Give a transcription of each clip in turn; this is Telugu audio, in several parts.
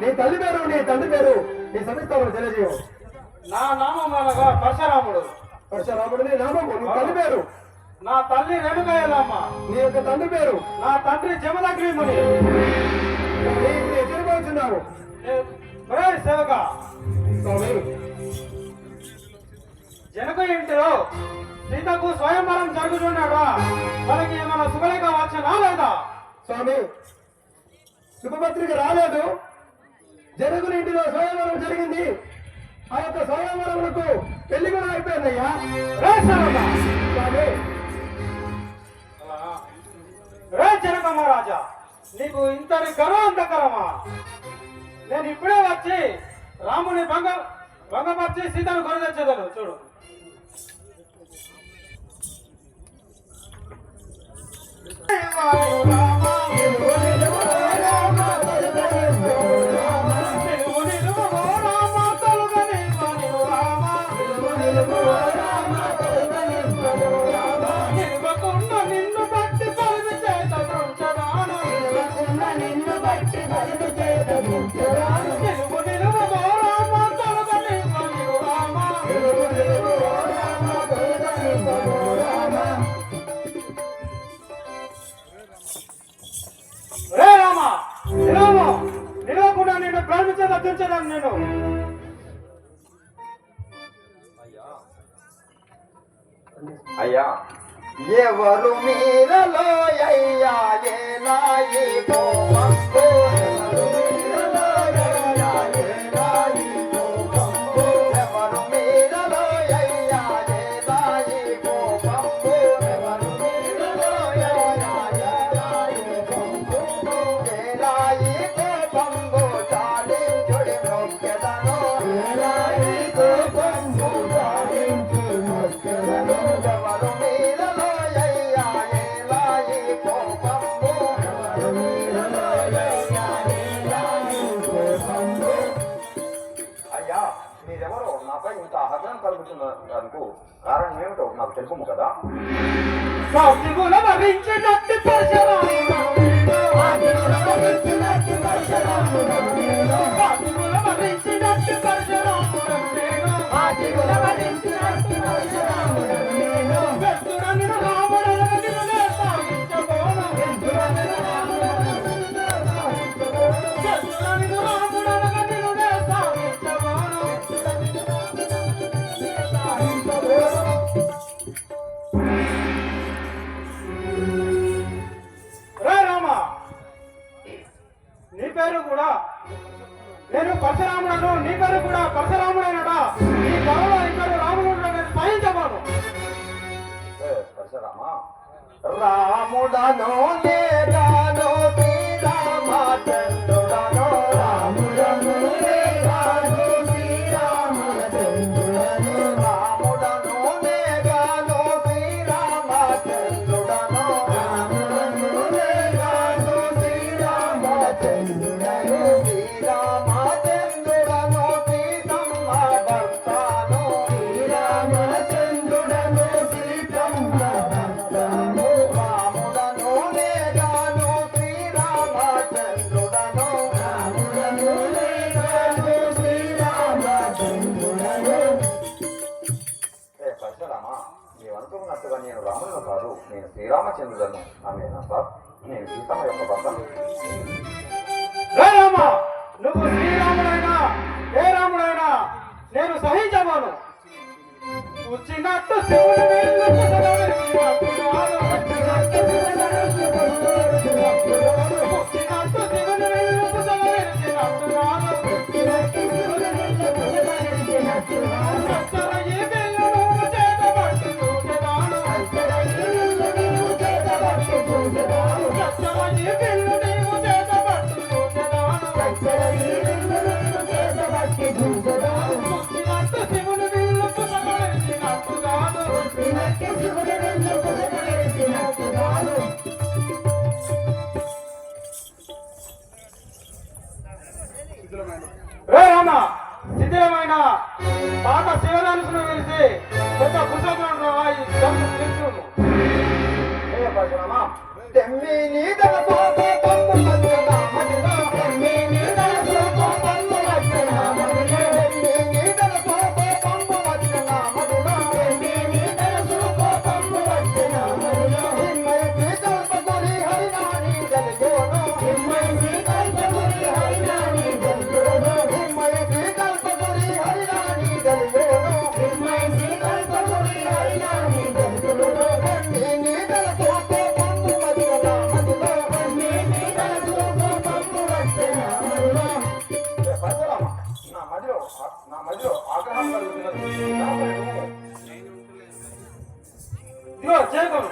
నీ తల్లి పేరు నీ తండ్రి పేరు నీ సమీస్తాలను తెలియజేయవు నా నామం అనగా పరశురాముడు. పరశురాముడు నీ నామము నీ తల్లి పేరు. నా తల్లి రేణుకాయలమ్మ. నీ యొక్క తండ్రి పేరు. నా తండ్రి జమదగ్రీముని ఒరే సేవక. జనక ఇంటిలో సీతకు స్వయంవరం జరుగుతున్నాడా మనకి ఏమైనా శుభలేఖ వచ్చినా లేదా స్వామి శుభపత్రిక రాలేదు. జరుగుని ఇంటిలో స్వయంవరం జరిగింది. ఆ యొక్క స్వయంవరములకు పెళ్ళి కూడా అయిపోయిందయ్యా. రే సేవక స్వామి. అలానా? రే జనక మహారాజా నీకు ఇంతటి గర్వంతకరమా? నేను ఇప్పుడే వచ్చి రాముని భంగ భంగపరిచి సీతను కొని తెచ్చేదాను చూడు. ప్రేమించేదా నేను. అయ్యా. ఎవరు మీరలో అయ్యా ఏలాయి కోపంతో ఆగ్రహం కారణం ఏమిటో నాకు తెలుపు కదా. పేరు కూడా నేను పరశురాముడను నీ పేరు కూడా పరశురాముడైనట. నీ త్వరలో ఇద్దరు రాముడు నేను సహించబోను ఏ, పరశురామా? శ్రీరామచంద్రులను ఆమె సార్ నేను సీతమ్మ యొక్క భర్త నువ్వు శ్రీరాముడైనా ఏ రాముడైనా నేను సహించబోను వచ్చినట్టు శివుడు వేళ్ళు పాట శివధనుసును తెలిసి పెద్ద కుశలను రాయి తెమ్మి నీ યો જય ગુરુ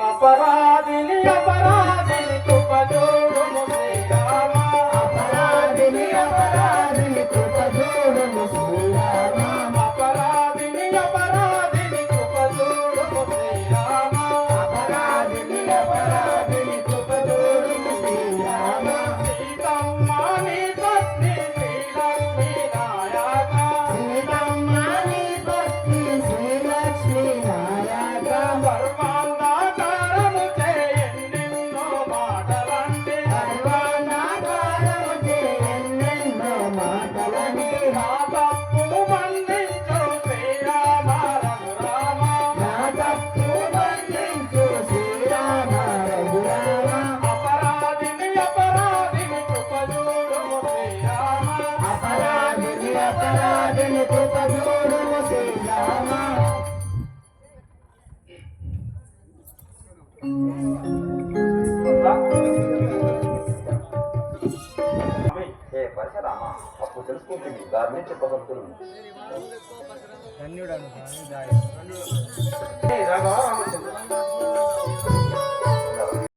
અપરાધી અપરાધ పరశురామ అప్పుడు తెలుసుకుంటుంది. దారిని చెప్పగలుగుతుడు ధన్యుడు